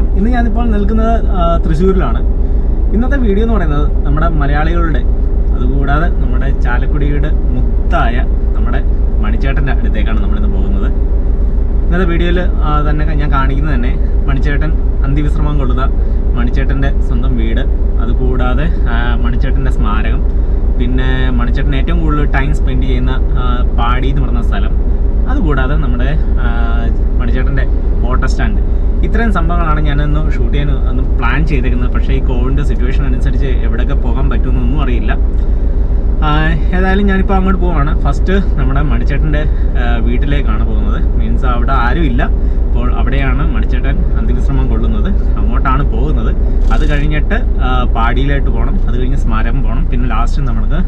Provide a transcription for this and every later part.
നമസ്കാരം ഇന്ന് ഞാനിപ്പോൾ നിൽക്കുന്നത് തൃശ്ശൂരിലാണ്. ഇന്നത്തെ വീഡിയോ എന്ന് പറയുന്നത് നമ്മുടെ മലയാളികളുടെ അതുകൂടാതെ നമ്മുടെ ചാലക്കുടിയുടെ മുത്തായ നമ്മുടെ മണിച്ചേട്ടന്റെ അടുത്തേക്കാണ് നമ്മളിന്ന് പോകുന്നത്. ഇന്നത്തെ വീഡിയോയിൽ തന്നെ ഞാൻ കാണിക്കുന്നത് തന്നെ മണിച്ചേട്ടൻ അന്തിവിശ്രമം കൊള്ളുന്ന മണിച്ചേട്ടന്റെ സ്വന്തം വീട് അതുകൂടാതെ മണിച്ചേട്ടന്റെ സ്മാരകം പിന്നെ മണിച്ചേട്ടൻ ഏറ്റവും കൂടുതൽ ടൈം സ്പെൻഡ് ചെയ്യുന്ന പാടി എന്ന് പറയുന്ന സ്ഥലം അതുകൂടാതെ നമ്മുടെ മണിച്ചേട്ടന്റെ ഓട്ടോ സ്റ്റാൻഡ് ഇത്രയും സംഭവങ്ങളാണ് ഞാനൊന്ന് ഷൂട്ട് ചെയ്യാൻ ഒന്ന് പ്ലാൻ ചെയ്തേക്കുന്നത് പക്ഷേ ഈ കോവിഡിന്റെ സിറ്റുവേഷൻ അനുസരിച്ച് എവിടെയൊക്കെ പോകാൻ പറ്റുമെന്നൊന്നും അറിയില്ല. ഏതായാലും ഞാനിപ്പോൾ അങ്ങോട്ട് പോവാണ്. ഫസ്റ്റ് നമ്മുടെ മണിച്ചേട്ടന്റെ വീട്ടിലേക്കാണ് പോകുന്നത്. മീൻസ് അവിടെ ആരുമില്ല. അപ്പോൾ അവിടെയാണ് മണിച്ചേട്ടൻ അന്ത്യവിശ്രമം കൊള്ളുന്നത്. അത് കഴിഞ്ഞിട്ട് പാടിയിലായിട്ട് പോകണം. അത് കഴിഞ്ഞ് സ്മാരകം പോകണം. പിന്നെ ലാസ്റ്റ് നമുക്ക്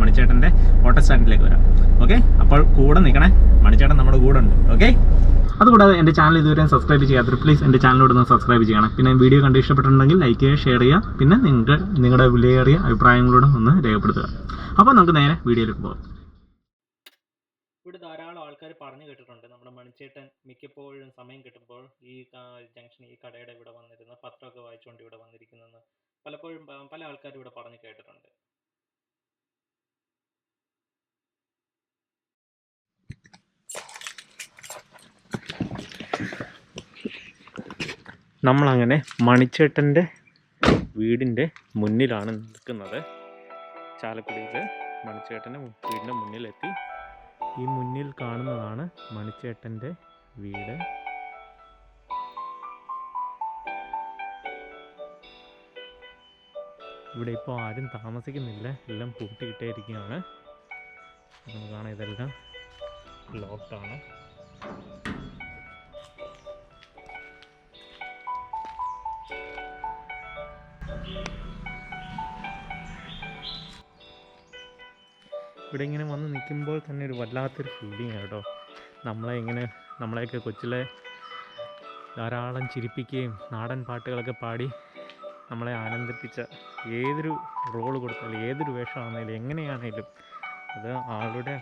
മണിച്ചേട്ടന്റെ ഓട്ടോ സ്റ്റാൻഡിലേക്ക് വരാം. ഓക്കെ അപ്പോൾ കൂടെ നിൽക്കണേ. മണിച്ചേട്ടൻ നമ്മുടെ കൂടെ ഉണ്ട്. ഓക്കെ അതുകൂടാതെ എന്റെ ചാനൽ ഇതുവരെ സബ്സ്ക്രൈബ് ചെയ്യാത്തവർ പ്ലീസ് എന്റെ ചാനലോട് ഒന്ന് സബ്സ്ക്രൈബ് ചെയ്യണം. പിന്നെ വീഡിയോ കണ്ട് ഇഷ്ടപ്പെട്ടിട്ടുണ്ടെങ്കിൽ ലൈക്ക് ചെയ്യുക ഷെയർ ചെയ്യുക. പിന്നെ നിങ്ങൾക്ക് നിങ്ങളുടെ വിലയേറിയ അഭിപ്രായങ്ങളോടും ഒന്ന് രേഖപ്പെടുത്തുക. അപ്പോൾ നമുക്ക് നേരെ വീഡിയോയിലേക്ക് പോകാം. ആൾക്കാർ പറഞ്ഞു കേട്ടിട്ടുണ്ട്. നമ്മുടെ മണിച്ചേട്ടൻ മിക്കപ്പോഴും സമയം കിട്ടുമ്പോൾ ഈ ജംഗ്ഷൻ ഈ കടയുടെ ഇവിടെ വന്നിരുന്ന പത്രമൊക്കെ വായിച്ചുകൊണ്ട് ഇവിടെ വന്നിരിക്കുന്നെന്ന് പലപ്പോഴും പല ആൾക്കാരും ഇവിടെ പറഞ്ഞു കേട്ടിട്ടുണ്ട്. നമ്മളങ്ങനെ മണിച്ചേട്ടന്റെ വീടിന്റെ മുന്നിലാണ് നിൽക്കുന്നത്. ചാലക്കുടിയിൽ മണിച്ചേട്ടന്റെ വീടിന്റെ മുന്നിലെത്തി. ഈ മുന്നിൽ കാണുന്നതാണ് മണിച്ചേട്ടന്റെ വീട്. ഇവിടെ ഇപ്പോൾ ആരും താമസിക്കുന്നില്ല. എല്ലാം പൂട്ടിയിട്ടേയിരിക്കുകയാണ്. നമുക്ക് കാണാം ഇതെല്ലാം ലോക്കാണ് ഇവിടെ ഇങ്ങനെ വന്ന് നിൽക്കുമ്പോൾ തന്നെ ഒരു വല്ലാത്തൊരു ഫീലിംഗ് കേട്ടോ. നമ്മളെ ഇങ്ങനെ നമ്മളെയൊക്കെ കൊച്ചിലെ ധാരാളം ചിരിപ്പിക്കുകയും നാടൻ പാട്ടുകളൊക്കെ പാടി നമ്മളെ ആനന്ദിപ്പിച്ച ഏതൊരു റോൾ കൊടുത്താലും ഏതൊരു വേഷമാണെങ്കിലും എങ്ങനെയാണെങ്കിലും അത് ആളുടെ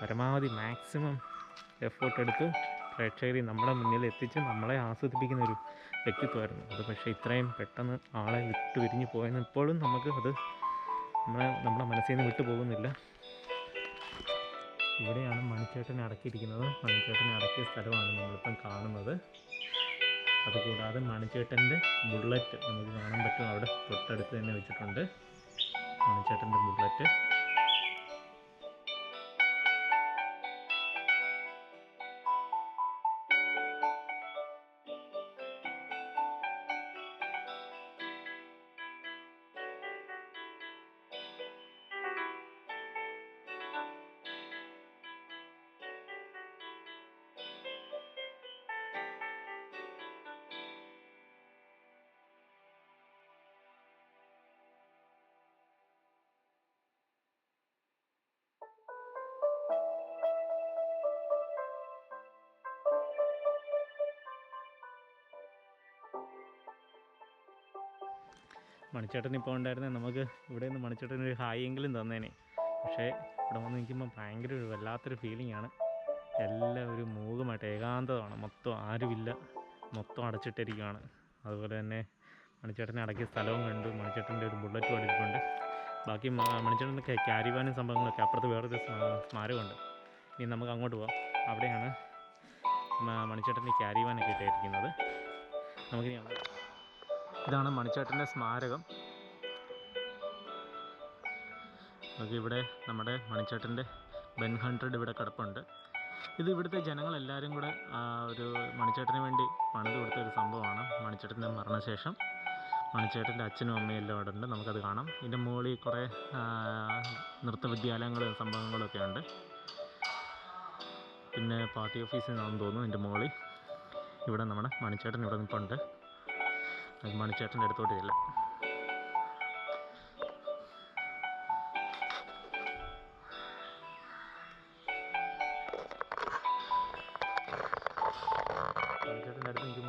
പരമാവധി മാക്സിമം എഫേർട്ട് എടുത്ത് പ്രേക്ഷകരെ നമ്മുടെ മുന്നിൽ എത്തിച്ച് നമ്മളെ ആസ്വദിപ്പിക്കുന്ന ഒരു വ്യക്തിത്വമായിരുന്നു. അത് പക്ഷേ ഇത്രയും പെട്ടെന്ന് ആളെ വിട്ടു പിരിഞ്ഞു പോയെന്ന് ഇപ്പോഴും നമുക്ക് അത് നമ്മളെ നമ്മുടെ മനസ്സിൽ നിന്ന് വിട്ടു പോകുന്നില്ല ഇവിടെയാണ് മണിച്ചേട്ടനെ അടക്കിയിരിക്കുന്നത്. മണിച്ചേട്ടനെ അടക്കിയ സ്ഥലമാണ് നമ്മളിപ്പം കാണുന്നത്. അതുകൂടാതെ മണിച്ചേട്ടന്റെ ബുള്ളറ്റ് നമുക്ക് കാണാൻ പറ്റും. അവിടെ തൊട്ടടുത്ത് തന്നെ വെച്ചിട്ടുണ്ട് മണിച്ചേട്ടന്റെ ബുള്ളറ്റ്. മണിച്ചേട്ടൻ ഇപ്പോൾ ഉണ്ടായിരുന്നേ. നമുക്ക് ഇവിടെ നിന്ന് മണിച്ചേട്ടൻ ഒരു ഹായ് എങ്കിലും തന്നേനെ. പക്ഷേ ഇവിടെ വന്ന് നിൽക്കുമ്പോൾ ഭയങ്കര ഒരു വല്ലാത്തൊരു ഫീലിംഗ് ആണ്. എല്ലാം ഒരു മൂകമായിട്ട് ഏകാന്തമാണ്. മൊത്തം ആരുമില്ല. മൊത്തം അടച്ചിട്ടിരിക്കുകയാണ് അതുപോലെ തന്നെ മണിച്ചേട്ടനെ അടക്കിയ സ്ഥലവും കണ്ടു. മണിച്ചേട്ടന്റെ ഒരു ബുള്ളറ്റ് അടിച്ചിട്ടുണ്ട്. ബാക്കി മണിച്ചേട്ടന്റെ ക്യാരിവാനും സംഭവങ്ങളൊക്കെ അപ്പുറത്ത് വേറൊരു സ്മാരകമുണ്ട് ഇനി നമുക്ക് അങ്ങോട്ട് പോവാം. അവിടെയാണ് മണിച്ചേട്ടന്റെ ക്യാരിവാനൊക്കെ ഇട്ടിരിക്കുന്നത് നമുക്കിനി അങ്ങോട്ട് ഇതാണ് മണിച്ചേട്ടന്റെ സ്മാരകം. നമുക്ക് ഇവിടെ നമ്മുടെ മണിച്ചേട്ടന്റെ ബെൻ ഹൺഡ്രഡ് ഇവിടെ കിടപ്പുണ്ട്. ഇത് ഇവിടുത്തെ ജനങ്ങളെല്ലാവരും കൂടെ ഒരു മണിച്ചേട്ടന് വേണ്ടി പണിത് കൊടുത്ത ഒരു സംഭവമാണ്. മണിച്ചേട്ടന്റെ മരണശേഷം മണിച്ചേട്ടന്റെ അച്ഛനും അമ്മയും എല്ലാം അവിടെ ഉണ്ട്. നമുക്കത് കാണാം. ഇതിന്റെ മുകളിൽ കുറേ നൃത്ത നൃത്തവിദ്യാലയങ്ങളും സംഭവങ്ങളും ഒക്കെ ഉണ്ട്. പിന്നെ പാർട്ടി ഓഫീസിൽ നിന്നാണെന്ന് തോന്നുന്നു ഇതിന്റെ മുകളിൽ. ഇവിടെ നമ്മുടെ മണിച്ചേട്ടൻ ഇവിടെ നിൽപ്പുണ്ട്. നമുക്ക് മണിച്ചേട്ടന്റെ അടുത്തോട്ട് ചെല്ലാം.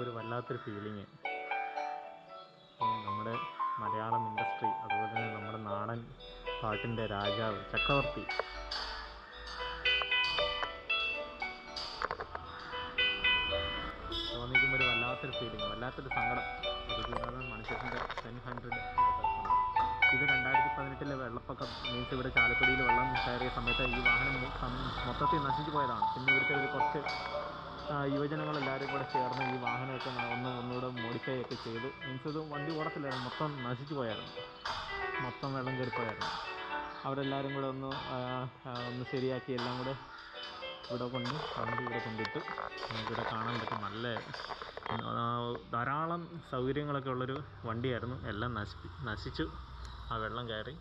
ഒരു വല്ലാത്തൊരു ഫീലിങ് നമ്മുടെ മലയാളം ഇൻഡസ്ട്രി അതുപോലെ തന്നെ നമ്മുടെ നാടൻ പാട്ടിന്റെ രാജാവ് ചക്രവർത്തി. വല്ലാത്തൊരു സങ്കടം. അതുകൂടാതെ മനുഷ്യന്റെ ടെൻ ഹൺഡ്രഡ് ഇത് രണ്ടായിരത്തി പതിനെട്ടിലെ വെള്ളപ്പൊക്കം മീൻസ് ഇവിടെ ചാലക്കുടിയിൽ വെള്ളം കയറിയ സമയത്ത് ഈ വാഹനം മൊത്തത്തിൽ നശിച്ചു പോയതാണ്. പിന്നെ ഇവിടുത്തെ ഒരു കുറച്ച് യുവജനങ്ങളെല്ലാവരും കൂടെ ചേർന്ന് ഈ വാഹനമൊക്കെ ഒന്ന് ഒന്നുകൂടെ മോഡിഫൈ ഒക്കെ ചെയ്തു മീൻസ് ഇത് വണ്ടി ഓടത്തില്ലായിരുന്നു. മൊത്തം നശിച്ചു പോയായിരുന്നു. മൊത്തം വെള്ളം കയറിപ്പോയായിരുന്നു അവരെല്ലാവരും കൂടെ ഒന്ന് ഒന്ന് ശരിയാക്കി എല്ലാം കൂടെ ഇവിടെ കൊണ്ട് വണ്ടി ഇവിടെ കൊണ്ടിട്ട്. നമുക്കിവിടെ കാണാൻ പറ്റും. നല്ല ധാരാളം സൗകര്യങ്ങളൊക്കെ ഉള്ളൊരു വണ്ടിയായിരുന്നു. എല്ലാം നശിപ്പി നശിച്ചു. ആ വെള്ളം കയറി.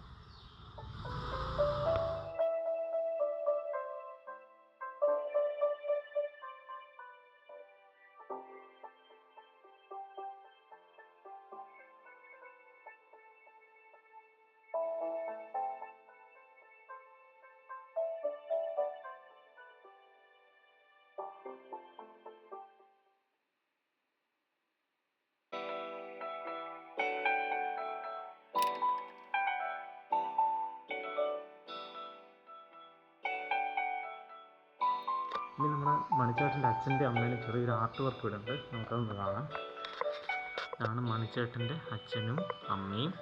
ഇനി നമ്മുടെ മണിച്ചേട്ടന്റെ അച്ഛന്റെ അമ്മേന് ചെറിയൊരു ആർട്ട് വർക്ക് ഇവിടെ ഉണ്ട് നമുക്കതൊന്ന് കാണാം. ഇതാണ് മണിച്ചേട്ടന്റെ അച്ഛനും അമ്മയും.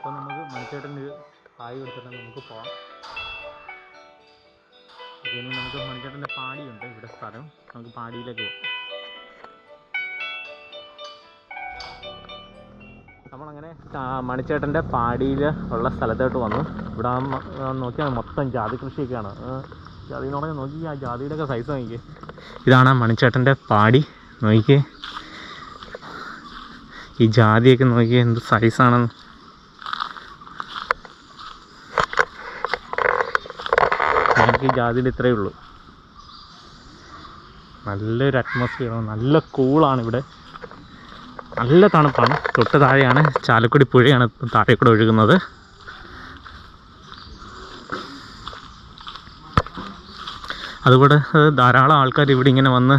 അപ്പോൾ നമുക്ക് മണിച്ചേട്ടന്റെ ഹായ് കൊടുത്തിട്ട് നമുക്ക് പോവാം. ഇനി നമുക്ക് മണിച്ചേട്ടന്റെ പാടിയുണ്ട് ഇവിടെ സ്ഥലം. നമുക്ക് പാടിയിലേക്ക് പോകാം നമ്മളങ്ങനെ മണിച്ചേട്ടന്റെ പാടിയിൽ ഉള്ള സ്ഥലത്തോട്ട് വന്നു. ഇവിടെ നോക്കിയാൽ മൊത്തം ജാതി കൃഷിയൊക്കെയാണ്. ജാതി എന്ന് പറഞ്ഞാൽ നോക്കി ആ ജാതിയുടെ ഒക്കെ സൈസ് നോക്കി ഇതാണ് മണിച്ചേട്ടന്റെ പാടി നോക്കിയേ ഈ ജാതിയൊക്കെ നോക്കിയേ എന്ത് സൈസാണെന്ന് ഈ ജാതിയിൽ ഇത്രയേ ഉള്ളൂ. നല്ലൊരു അറ്റ്മോസ്ഫിയറാണ് നല്ല കൂളാണ് ഇവിടെ. നല്ല തണുപ്പാണ്. തൊട്ട് താഴെയാണ് ചാലക്കുടി പുഴയാണ് താഴെ കൂടെ ഒഴുകുന്നത് അതുകൂടെ ധാരാളം ആൾക്കാർ ഇവിടെ ഇങ്ങനെ വന്ന്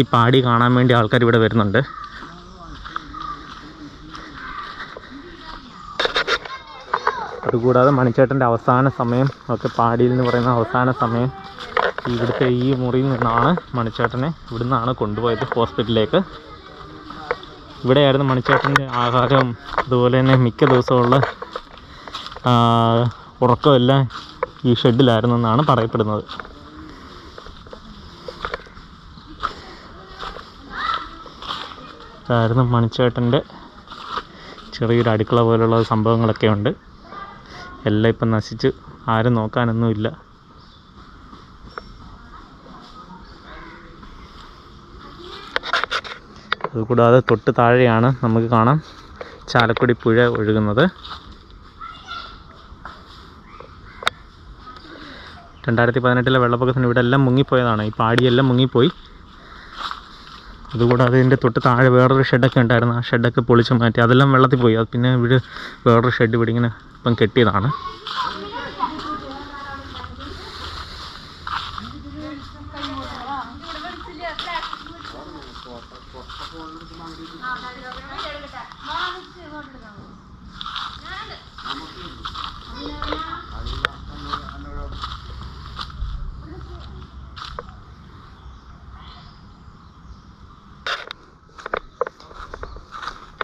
ഈ പാടി കാണാൻ വേണ്ടി ആൾക്കാർ ഇവിടെ വരുന്നുണ്ട്. അതുകൂടാതെ മണിച്ചേട്ടന്റെ അവസാന സമയം ഒക്കെ പാടിയിൽ എന്ന് പറയുന്ന അവസാന സമയം ഇവിടുത്തെ ഈ മുറിയിൽ നിന്നാണ് മണിച്ചേട്ടനെ ഇവിടെ നിന്നാണ് കൊണ്ടുപോയത് ഹോസ്പിറ്റലിലേക്ക്. ഇവിടെയായിരുന്നു മണിച്ചേട്ടന്റെ ആഹാരം അതുപോലെ തന്നെ മിക്ക ദിവസമുള്ള ഉറക്കമെല്ലാം ഈ ഷെഡിലായിരുന്നു എന്നാണ് പറയപ്പെടുന്നത്. ഇതായിരുന്നു മണിച്ചേട്ടന്റെ ചെറിയൊരു അടുക്കള പോലുള്ള സംഭവങ്ങളൊക്കെ ഉണ്ട്. എല്ലാം ഇപ്പം നശിച്ച് ആരും നോക്കാനൊന്നുമില്ല. അതുകൂടാതെ തൊട്ട് താഴെയാണ് നമുക്ക് കാണാം ചാലക്കുടി പുഴ ഒഴുകുന്നത്. രണ്ടായിരത്തി പതിനെട്ടിലെ വെള്ളപ്പൊക്കത്തിന് ഇവിടെ എല്ലാം മുങ്ങിപ്പോയതാണ്. ഈ പാടിയെല്ലാം മുങ്ങിപ്പോയി. അതുകൂടാതെ ഇതിന്റെ തൊട്ട് താഴെ വേറൊരു ഷെഡൊക്കെ ഉണ്ടായിരുന്നു. ആ ഷെഡൊക്കെ പൊളിച്ച് മാറ്റി. അതെല്ലാം വെള്ളത്തിൽ പോയി. അത് പിന്നെ ഇവിടെ വേറൊരു ഷെഡ് ഇവിടെ ഇങ്ങനെ ഇപ്പം കെട്ടിയതാണ്.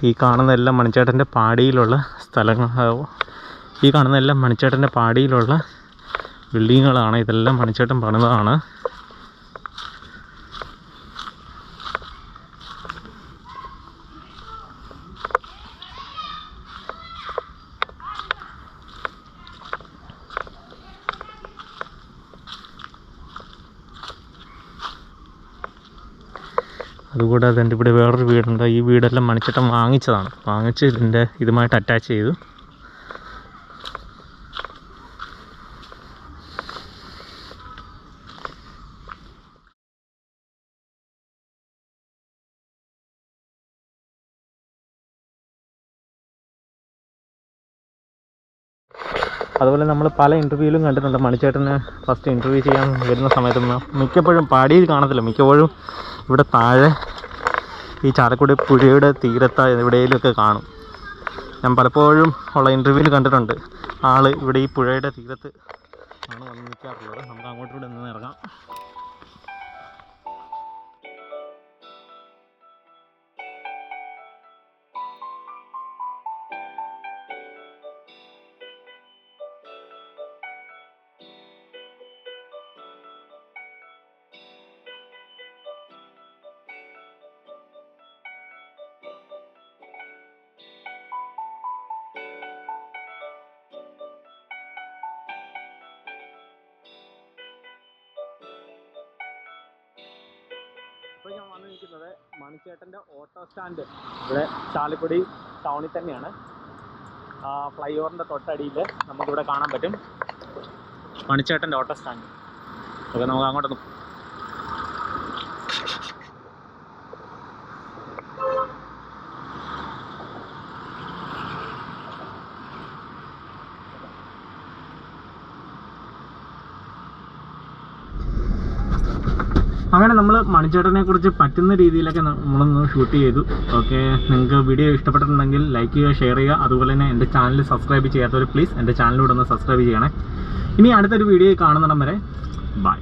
ഈ കാണുന്നതെല്ലാം മണിച്ചേട്ടന്റെ പാടിയിലുള്ള സ്ഥലങ്ങൾ ഈ കാണുന്നതെല്ലാം മണിച്ചേട്ടന്റെ പാടിയിലുള്ള ബിൽഡിങ്ങുകളാണ്. ഇതെല്ലാം മണിച്ചേട്ടൻ പണിതാണ് അതുകൂടാതെ എന്റെ ഇവിടെ വേറൊരു വീടുണ്ട്. ഈ വീടെല്ലാം മണിച്ചേട്ടൻ വാങ്ങിച്ചതാണ്. വാങ്ങിച്ച് ഇതിന്റെ ഇതുമായിട്ട് അറ്റാച്ച് ചെയ്തു. അതുപോലെ നമ്മൾ പല ഇന്റർവ്യൂവിലും കണ്ടിട്ടുണ്ട്. മണിച്ചേട്ടന് ഫസ്റ്റ് ഇന്റർവ്യൂ ചെയ്യാൻ വരുന്ന സമയത്തൊന്നും മിക്കപ്പോഴും പാടിയിൽ കാണത്തില്ല. മിക്കപ്പോഴും ഇവിടെ താഴെ ഈ ചാലക്കുടി പുഴയുടെ തീരത്ത എവിടെയെങ്കിലുമൊക്കെ കാണും. ഞാൻ പലപ്പോഴും ഉള്ള ഇന്റർവ്യൂവിൽ കണ്ടിട്ടുണ്ട്. ആൾ ഇവിടെ ഈ പുഴയുടെ തീരത്ത് ആണ് വന്ന് നിൽക്കാറുള്ളത് നമുക്ക് അങ്ങോട്ടൂടെ നിന്ന് ഇറങ്ങാം. ഇപ്പോൾ ഞാൻ വന്നു നിൽക്കുന്നത് മണിച്ചേട്ടന്റെ ഓട്ടോ സ്റ്റാൻഡ് ഇവിടെ ചാലക്കുടി ടൗണിൽ തന്നെയാണ്. ഫ്ലൈ ഓവറിന്റെ തൊട്ടടിയിൽ നമുക്കിവിടെ കാണാൻ പറ്റും. മണിച്ചേട്ടന്റെ ഓട്ടോ സ്റ്റാൻഡ് ഓക്കെ നമുക്ക് അങ്ങോട്ടൊന്ന് അങ്ങനെ നമ്മൾ മണിച്ചേട്ടനെ കുറിച്ച് പറ്റുന്ന രീതിയിലൊക്കെ നമ്മളൊന്ന് ഷൂട്ട് ചെയ്തു. ഓക്കെ നിങ്ങൾക്ക് വീഡിയോ ഇഷ്ടപ്പെട്ടിട്ടുണ്ടെങ്കിൽ ലൈക്ക് ചെയ്യുക ഷെയർ ചെയ്യുക. അതുപോലെ തന്നെ എന്റെ ചാനൽ സബ്സ്ക്രൈബ് ചെയ്യാത്തവർ പ്ലീസ് എന്റെ ചാനലിലൂടെ ഒന്ന് സബ്സ്ക്രൈബ് ചെയ്യണേ. ഇനി അടുത്തൊരു വീഡിയോ കാണുന്നിടം വരെ. ബൈ